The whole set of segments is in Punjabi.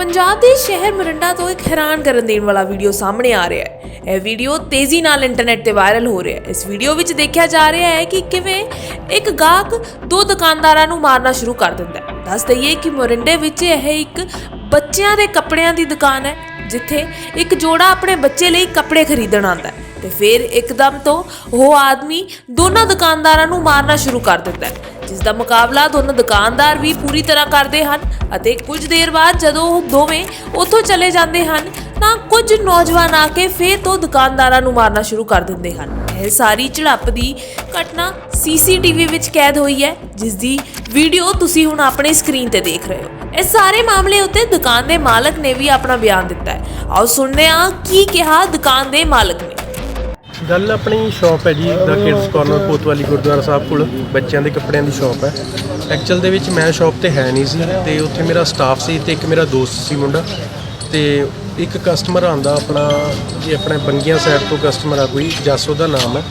ਪੰਜਾਬ ਦੇ ਸ਼ਹਿਰ ਮਰਿੰਡਾ ਤੋਂ ਇੱਕ ਹੈਰਾਨ ਕਰਨ ਦੇਣ ਵਾਲਾ ਵੀਡੀਓ ਸਾਹਮਣੇ ਆ ਰਿਹਾ ਹੈ। ਇਹ ਵੀਡੀਓ ਤੇਜ਼ੀ ਨਾਲ ਇੰਟਰਨੈਟ ਤੇ ਵਾਇਰਲ ਹੋ ਰਿਹਾ ਹੈ। ਇਸ ਵੀਡੀਓ ਵਿੱਚ ਦੇਖਿਆ ਜਾ ਰਿਹਾ ਹੈ ਕਿ ਕਿਵੇਂ ਇੱਕ ਗਾਹਕ ਦੋ ਦੁਕਾਨਦਾਰਾਂ ਨੂੰ ਮਾਰਨਾ ਸ਼ੁਰੂ ਕਰ ਦਿੰਦਾ ਹੈ। ਦੱਸ ਦਈਏ ਕਿ ਮੋਰਿੰਡੇ ਵਿੱਚ ਇਹ ਇੱਕ ਬੱਚਿਆਂ ਦੇ ਕੱਪੜਿਆਂ ਦੀ ਦੁਕਾਨ ਹੈ, ਜਿੱਥੇ ਇੱਕ ਜੋੜਾ ਆਪਣੇ ਬੱਚੇ ਲਈ ਕੱਪੜੇ ਖਰੀਦਣ ਆਉਂਦਾ ਹੈ। ਤੇ ਫਿਰ ਇੱਕਦਮ ਤੋਂ ਉਹ ਆਦਮੀ ਦੋਨਾਂ ਦੁਕਾਨਦਾਰਾਂ ਨੂੰ ਮਾਰਨਾ ਸ਼ੁਰੂ ਕਰ ਦਿੰਦਾ ਹੈ, ਜਿਸ ਦਾ ਮੁਕਾਬਲਾ ਦੋਨੋਂ ਦੁਕਾਨਦਾਰ ਵੀ ਪੂਰੀ ਤਰ੍ਹਾਂ ਕਰਦੇ ਹਨ ਅਤੇ ਕੁਝ ਦੇਰ ਬਾਅਦ ਜਦੋਂ ਉਹ ਦੋਵੇਂ ਉੱਥੋਂ ਚਲੇ ਜਾਂਦੇ ਹਨ, ਤਾਂ ਕੁਝ ਨੌਜਵਾਨ ਆ ਕੇ ਫਿਰ ਤੋਂ ਦੁਕਾਨਦਾਰਾਂ ਨੂੰ ਮਾਰਨਾ ਸ਼ੁਰੂ ਕਰ ਦਿੰਦੇ ਹਨ। ਇਹ ਸਾਰੀ ਝੜਪ ਦੀ ਘਟਨਾ ਸੀਸੀਟੀਵੀ ਵਿੱਚ ਕੈਦ ਹੋਈ ਹੈ, ਜਿਸ ਦੀ ਵੀਡੀਓ ਤੁਸੀਂ ਹੁਣ ਆਪਣੇ ਸਕਰੀਨ ਤੇ ਦੇਖ ਰਹੇ ਹੋ। ਇਸ ਸਾਰੇ ਮਾਮਲੇ ਉੱਤੇ ਦੁਕਾਨ ਦੇ ਮਾਲਕ ਨੇ ਵੀ ਆਪਣਾ ਬਿਆਨ ਦਿੱਤਾ ਹੈ। ਆਓ ਸੁਣਦੇ ਹਾਂ ਕੀ ਕਿਹਾ ਦੁਕਾਨ ਦੇ ਮਾਲਕ ਨੇ। ਗੱਲ ਆਪਣੀ ਸ਼ਾਪ ਹੈ ਜੀ ਦਾ ਕਿਡਸ ਕਾਰਨਰ ਕੋਤਵਾਲੀ ਗੁਰਦੁਆਰਾ ਸਾਹਿਬ ਕੋਲ। ਬੱਚਿਆਂ ਦੇ ਕੱਪੜਿਆਂ ਦੀ ਸ਼ਾਪ ਹੈ। ਐਕਚੁਅਲ ਦੇ ਵਿੱਚ ਮੈਂ ਸ਼ਾਪ ਤੇ ਹੈ ਨਹੀਂ ਸੀ ਤੇ ਉੱਥੇ ਮੇਰਾ ਸਟਾਫ ਸੀ ਤੇ ਇੱਕ ਮੇਰਾ ਦੋਸਤ ਸੀ ਮੁੰਡਾ। ਤੇ ਇੱਕ ਕਸਟਮਰ ਆਂਦਾ ਆਪਣਾ, ਜੀ ਆਪਣੇ ਬੰਗੀਆਂ ਸਾਈਡ ਤੋਂ ਕਸਟਮਰ ਆ ਕੋਈ, ਜਾਸੋ ਦਾ ਨਾਮ ਹੈ।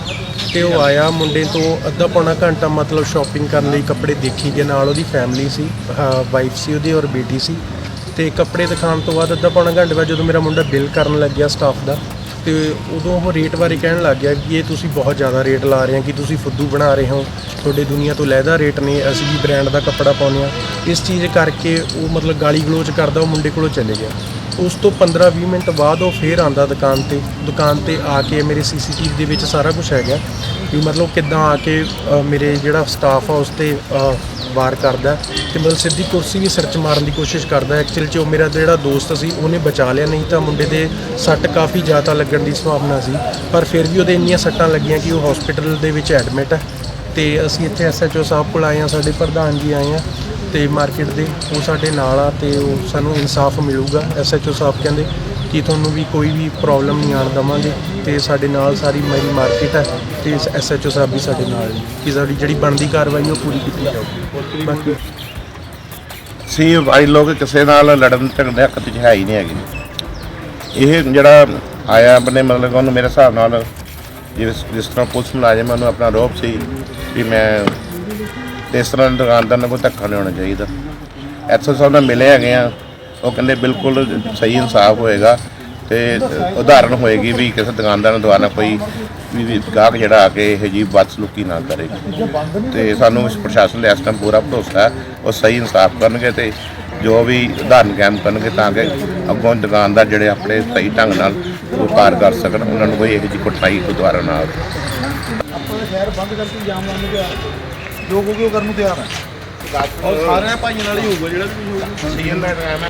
ਤੇ ਉਹ ਆਇਆ ਮੁੰਡੇ ਤੋਂ ਅੱਧਾ ਪੌਣਾ ਘੰਟਾ ਮਤਲਬ ਸ਼ਾਪਿੰਗ ਕਰਨ ਲਈ ਕੱਪੜੇ ਦੇਖੀ ਗਏ, ਨਾਲ ਉਹਦੀ ਫੈਮਿਲੀ ਸੀ ਵਾਈਫ ਸੀ ਉਹਦੀ ਔਰ ਬੇਟੀ ਸੀ। ਤੇ ਕੱਪੜੇ ਦਿਖਾਉਣ ਤੋਂ ਬਾਅਦ ਅੱਧਾ ਪੌਣਾ ਘੰਟੇ ਬਾਅਦ ਜਦੋਂ ਮੇਰਾ ਮੁੰਡਾ ਬਿੱਲ ਕਰਨ ਲੱਗਿਆ ਸਟਾਫ ਦਾ ਤੇ ਉਦੋਂ ਉਹ ਰੇਟ ਬਾਰੇ ਕਹਿਣ ਲੱਗ ਗਿਆ ਕਿ ਇਹ ਤੁਸੀਂ ਬਹੁਤ ਜ਼ਿਆਦਾ ਰੇਟ ਲਾ ਰਹੇ ਹੋ, ਕਿ ਤੁਸੀਂ ਫੁੱਦੂ ਬਣਾ ਰਹੇ ਹੋ, ਤੁਹਾਡੇ ਦੁਨੀਆ ਤੋਂ ਲਹਿਦਾ ਰੇਟ ਨੇ, ਅਸੀਂ ਵੀ ਬ੍ਰਾਂਡ ਦਾ ਕੱਪੜਾ ਪਾਉਂਦੇ ਆ ਇਸ ਚੀਜ਼ ਕਰਕੇ ਉਹ ਮਤਲਬ ਗਾਲੀ ਗਲੋਚ ਕਰਦਾ, ਉਹ ਮੁੰਡੇ ਕੋਲੋਂ ਚਲੇ ਗਿਆ। ਉਸ ਤੋਂ 15-20 ਮਿੰਟ ਬਾਅਦ ਉਹ ਫੇਰ ਆਂਦਾ ਦੁਕਾਨ ਤੇ ਦੁਕਾਨ ਤੇ ਆ ਕੇ ਮੇਰੇ ਸੀਸੀਟੀਵੀ ਦੇ ਵਿੱਚ ਸਾਰਾ ਕੁਝ ਹੈਗਾ। ਵੀ ਮਤਲਬ ਕਿੱਦਾਂ ਆ ਕੇ ਮੇਰੇ ਜਿਹੜਾ ਸਟਾਫ ਆ, ਉਸ ਤੇ ਵਾਰ ਕਰਦਾ ਤੇ ਮਤਲਬ ਸਿੱਧੀ ਕੁਰਸੀ ਵੀ ਸਿਰ 'ਚ ਮਾਰਨ ਦੀ ਕੋਸ਼ਿਸ਼ ਕਰਦਾ ਐਕਚੁਅਲ 'ਚ ਉਹ ਮੇਰਾ ਜਿਹੜਾ ਦੋਸਤ ਸੀ, ਉਹਨੇ ਬਚਾ ਲਿਆ, ਨਹੀਂ ਤਾਂ ਮੁੰਡੇ ਦੇ ਸੱਟ ਕਾਫੀ ਜ਼ਿਆਦਾ ਲੱਗਣ ਦੀ ਸੰਭਾਵਨਾ ਸੀ। ਪਰ ਫਿਰ ਵੀ ਉਹਦੇ ਇੰਨੀਆਂ ਸੱਟਾਂ ਲੱਗੀਆਂ ਕਿ ਉਹ ਹਸਪੀਟਲ ਦੇ ਵਿੱਚ ਐਡਮਿਟ ਹੈ ਤੇ ਅਸੀਂ ਇੱਥੇ ਐਸਐਚਓ ਸਾਹਿਬ ਕੋਲ ਆਏ ਹਾਂ, ਸਾਡੇ ਪ੍ਰਧਾਨ ਜੀ ਆਏ ਆ ਤੇ ਮਾਰਕੀਟ ਦੇ, ਉਹ ਸਾਡੇ ਨਾਲ ਆ ਤੇ ਉਹ ਸਾਨੂੰ ਇਨਸਾਫ ਮਿਲੂਗਾ। ਐਸਐਚਓ ਸਾਹਿਬ ਕਹਿੰਦੇ ਕਿ ਤੁਹਾਨੂੰ ਵੀ ਕੋਈ ਵੀ ਪ੍ਰੋਬਲਮ ਨਹੀਂ ਆਣ ਦਵਾਂਗੇ ਤੇ ਸਾਡੇ ਨਾਲ ਸਾਰੀ ਮੇਰੀ ਮਾਰਕੀਟ ਹੈ ਤੇ ਐਸਐਚਓ ਸਾਹਿਬ ਵੀ ਸਾਡੇ ਨਾਲ ਨੇ। ਕਿ ਸਾਡੀ ਜਿਹੜੀ ਬਣਦੀ ਕਾਰਵਾਈ ਉਹ ਪੂਰੀ ਕੀਤੀ ਜਾਊਗੀ। ਬਾਕੀ ਸੀ ਭਾਈ ਲੋਕ ਕਿਸੇ ਨਾਲ ਲੜਨ ਝਗੜਨ ਹੱਕ 'ਚ ਹੈ ਹੀ ਨਹੀਂ ਹੈਗੇ। ਇਹ ਜਿਹੜਾ ਆਇਆ ਆਪਣੇ ਮਤਲਬ ਉਹਨੂੰ ਮੇਰੇ ਹਿਸਾਬ ਨਾਲ ਜਿਸ ਜਿਸ ਤਰ੍ਹਾਂ ਪੁਲਿਸ ਮੁਲਾਜ਼ਮ ਨੂੰ ਆਪਣਾ ਰੋਪ ਸੀ ਵੀ ਮੈਂ ਇਸ ਤਰ੍ਹਾਂ ਦੁਕਾਨਦਾਰ ਨੂੰ ਕੋਈ ਧੱਕਾ ਨਹੀਂ ਹੋਣਾ ਚਾਹੀਦਾ। ਐਸਓ ਸਾਹਿਬ ਨਾਲ ਮਿਲੇ ਹੈਗੇ ਆ। ਉਹ ਕਹਿੰਦੇ ਬਿਲਕੁਲ ਸਹੀ ਇਨਸਾਫ ਹੋਏਗਾ ਤੇ ਉਦਾਹਰਨ ਹੋਏਗੀ ਵੀ ਕਿਸੇ ਦੁਕਾਨਦਾਰ ਨੂੰ ਦੁਆਰਾ ਕੋਈ ਵੀ ਗਾਹਕ ਜਿਹੜਾ ਆ ਕੇ ਇਹ ਜੀ ਬਦਸਲੂਕੀ ਨਾ ਕਰੇ। ਤੇ ਸਾਨੂੰ ਇਸ ਪ੍ਰਸ਼ਾਸਨ ਦੇ ਇਸ ਟਾਈਮ ਪੂਰਾ ਭਰੋਸਾ ਹੈ, ਉਹ ਸਹੀ ਇਨਸਾਫ ਕਰਨਗੇ ਤੇ ਜੋ ਵੀ ਉਦਾਹਰਨ ਕਾਇਮ ਕਰਨਗੇ ਤਾਂ ਕਿ ਅੱਗੋਂ ਦੁਕਾਨਦਾਰ ਜਿਹੜੇ ਆਪਣੇ ਸਹੀ ਢੰਗ ਨਾਲ ਵਪਾਰ ਕਰ ਸਕਣ, ਉਹਨਾਂ ਨੂੰ ਕੋਈ ਇਹੋ ਜਿਹੀ ਕੁੱਟਾਈ ਦੁਆਰਾ ਨਾ ਆਵੇ। ਆਪਾਂ ਸ਼ਹਿਰ ਬੰਦ ਕਰਕੇ ਜਾਮ ਲਾਉਣ ਨੂੰ ਤਿਆਰ ਜੋ ਕਹੋਗੇ ਕਰਨ ਨੂੰ ਤਿਆਰ ਹੈ। ਔਰ ਸਾਰਿਆਂ ਭਾਈਆਂ ਨਾਲ ਹੀ ਹੋਊਗਾ ਜਿਹੜਾ ਵੀ ਕੁਝ ਹੋਊਗਾ। ਸੀਐਨ ਦਾ ਟਾਈਮ ਹੈ